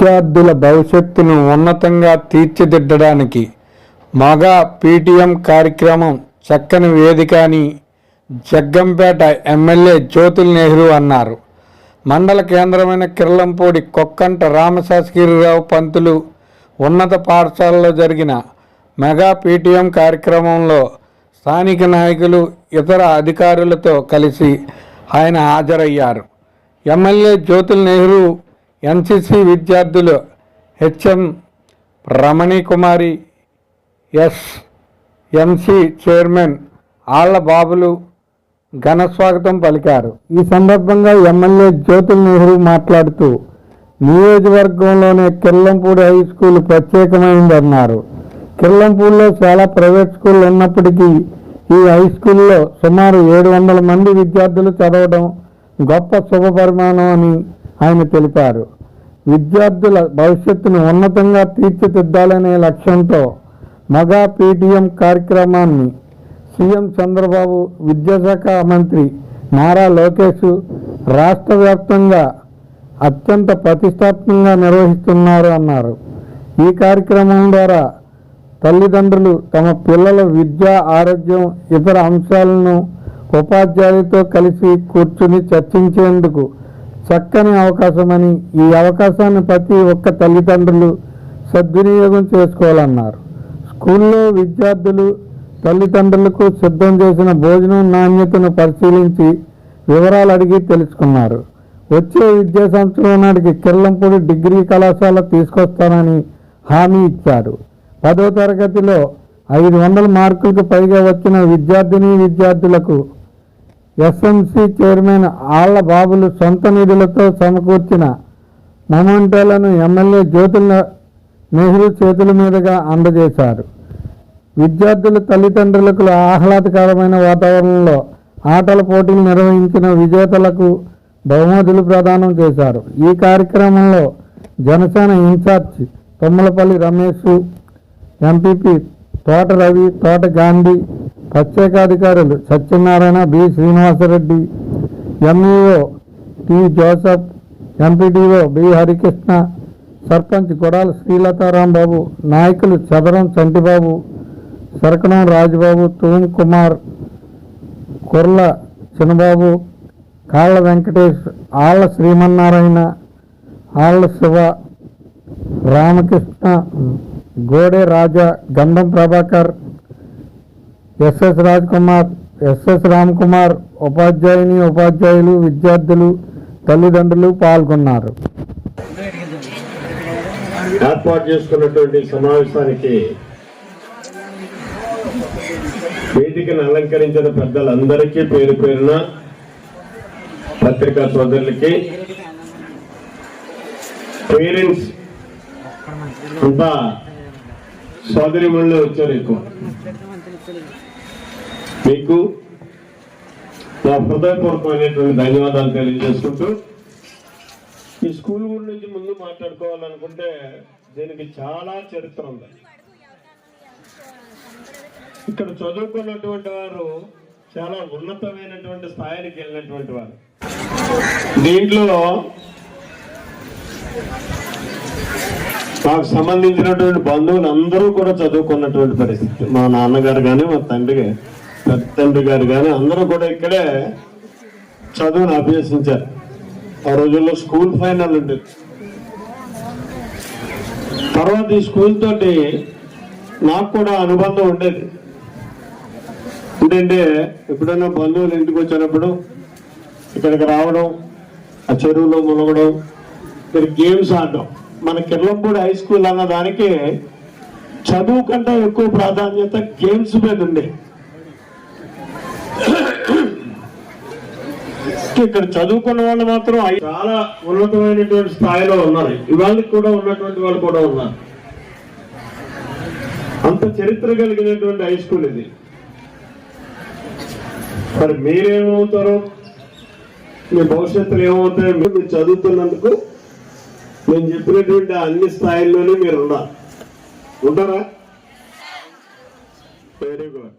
విద్యార్థుల భవిష్యత్తును ఉన్నతంగా తీర్చిదిద్దడానికి మగా పీటీఎం కార్యక్రమం చక్కని వేదిక అని జగ్గంపేట ఎమ్మెల్యే జ్యోతుల్ నెహ్రూ అన్నారు. మండల కేంద్రమైన కిర్లంపూడి కొక్కంట రామశాస్గిరిరావు పంతులు ఉన్నత పాఠశాలలో జరిగిన మెగా పీటీఎం కార్యక్రమంలో స్థానిక నాయకులు ఇతర అధికారులతో కలిసి ఆయన హాజరయ్యారు. ఎమ్మెల్యే జ్యోతుల్ నెహ్రూ ఎన్సిసి విద్యార్థులు HM Ramani Kumari S MC chairman Alla Babulu ఘన స్వాగతం పలికారు. ఈ సందర్భంగా ఎమ్మెల్యే జ్యోతుల్ నెహ్రూ మాట్లాడుతూ నియోజకవర్గంలోనే కిర్లంపూడి హై స్కూల్ ప్రత్యేకమైందన్నారు. కిర్లంపూడిలో చాలా ప్రైవేట్ స్కూళ్ళు ఉన్నప్పటికీ ఈ హై స్కూల్లో సుమారు ఏడు వందల మంది విద్యార్థులు చదవడం గొప్ప శుభ పరిమాణం అని ఆయన తెలిపారు. విద్యార్థుల భవిష్యత్తును ఉన్నతంగా తీర్చిదిద్దాలనే లక్ష్యంతో మగా పీటీఎం కార్యక్రమాన్ని సీఎం చంద్రబాబు విద్యాశాఖ మంత్రి నారా లోకేష్ రాష్ట్ర వ్యాప్తంగా అత్యంత ప్రతిష్టాత్మకంగా నిర్వహిస్తున్నారు అన్నారు. ఈ కార్యక్రమం ద్వారా తల్లిదండ్రులు తమ పిల్లల విద్య ఆరోగ్యం ఇతర అంశాలను ఉపాధ్యాయులతో కలిసి కూర్చుని చర్చించేందుకు చక్కని అవకాశమని ఈ అవకాశాన్ని ప్రతి ఒక్క తల్లిదండ్రులు సద్వినియోగం చేసుకోవాలన్నారు. స్కూల్లో విద్యార్థులు తల్లిదండ్రులకు సిద్ధం చేసిన భోజనం నాణ్యతను పరిశీలించి వివరాలు అడిగి తెలుసుకున్నారు. వచ్చే విద్యా సంవత్సరం నాటికి కిర్లంపూడి డిగ్రీ కళాశాల తీసుకొస్తానని హామీ ఇచ్చారు. పదో తరగతిలో ఐదు వందల మార్కులకు పైగా వచ్చిన విద్యార్థిని విద్యార్థులకు ఎస్ఎంసి చైర్మన్ ఆళ్ళ బాబులు సొంత నిధులతో సమకూర్చిన మొమెంటోలను ఎమ్మెల్యే జ్యోతుల నెహ్రూ చేతుల మీదుగా అందజేశారు. విద్యార్థుల తల్లిదండ్రులకు ఆహ్లాదకరమైన వాతావరణంలో ఆటల పోటీలు నిర్వహించిన విజేతలకు బహుమతులు ప్రదానం చేశారు. ఈ కార్యక్రమంలో Janasena in charge Tommalapalli Ramesh MPP Thota Ravi Thota Gandhi ప్రత్యేకాధికారులు Satyanarayana B. Srinivasa Reddy MEO T. Joseph MPDO B. Harikrishna sarpanch Kodala Srilatarambabu నాయకులు చదరం చంటిబాబు సరకణం రాజుబాబు తూమ్ కుమార్ కుర్ల చిన్నబాబు కాళ్ళ వెంకటేష్ ఆళ్ళ శ్రీమన్నారాయణ ఆళ్ళ శివ రామకృష్ణ గోడే రాజా గంధం ప్రభాకర్ ఎస్ఎస్ రాజ్ కుమార్ ఎస్ఎస్ రామ్ కుమార్ ఉపాధ్యాయుని ఉపాధ్యాయులు విద్యార్థులు తల్లిదండ్రులు పాల్గొన్నారు. ఏర్పాటు చేసుకున్నటువంటి సమావేశానికి వేదికను అలంకరించిన పెద్దలందరికీ పేరు పేరున పత్రికా సోదరులకి పేరెంట్స్ అంతా సోదరి సోదరిమణులు వచ్చారు ఎక్కువ. మీకు నా హృదయపూర్వకమైనటువంటి ధన్యవాదాలు తెలియజేసుకుంటూ ఈ స్కూల్ గురించి ముందు మాట్లాడుకోవాలనుకుంటే దీనికి చాలా చరిత్ర ఉంది. ఇక్కడ చదువుకున్నటువంటి వారు చాలా ఉన్నతమైనటువంటి స్థాయికి వెళ్ళినటువంటి వారు. దీంట్లో నాకు సంబంధించినటువంటి బంధువులు అందరూ కూడా చదువుకున్నటువంటి పరిస్థితి. మా నాన్నగారు కానీ మా తండ్రి పెద్ద తండ్రి గారు కానీ అందరూ కూడా ఇక్కడే చదువును అభ్యసించారు. ఆ రోజుల్లో స్కూల్ ఫైనల్ ఉండేది. తర్వాత ఈ స్కూల్ తోటి నాకు కూడా అనుబంధం ఉండేది. ఏంటంటే ఎప్పుడైనా బంధువులు ఇంటికి వచ్చినప్పుడు ఇక్కడికి రావడం ఆ చెరువులో మునగడం ఇక్కడ గేమ్స్ ఆడడం. మన కిర్లంపూడి హై స్కూల్ అన్న దానికి చదువు కంటే ఎక్కువ ప్రాధాన్యత గేమ్స్ మీద ఉండే ఇక్కడ చదువుకున్న వాళ్ళు మాత్రం చాలా ఉన్నతమైనటువంటి స్థాయిలో ఉన్నారు. ఇవాళ కూడా ఉన్నటువంటి వాళ్ళు కూడా ఉన్నారు. అంత చరిత్ర కలిగినటువంటి హై స్కూల్ ఇది. మరి మీరేమవుతారు? మీ భవిష్యత్తులో ఏమవుతాయో? మీరు చదువుతున్నందుకు నేను చెప్పినటువంటి అన్ని స్థాయిల్లోనే మీరు ఉండాలి. ఉంటారా? Very good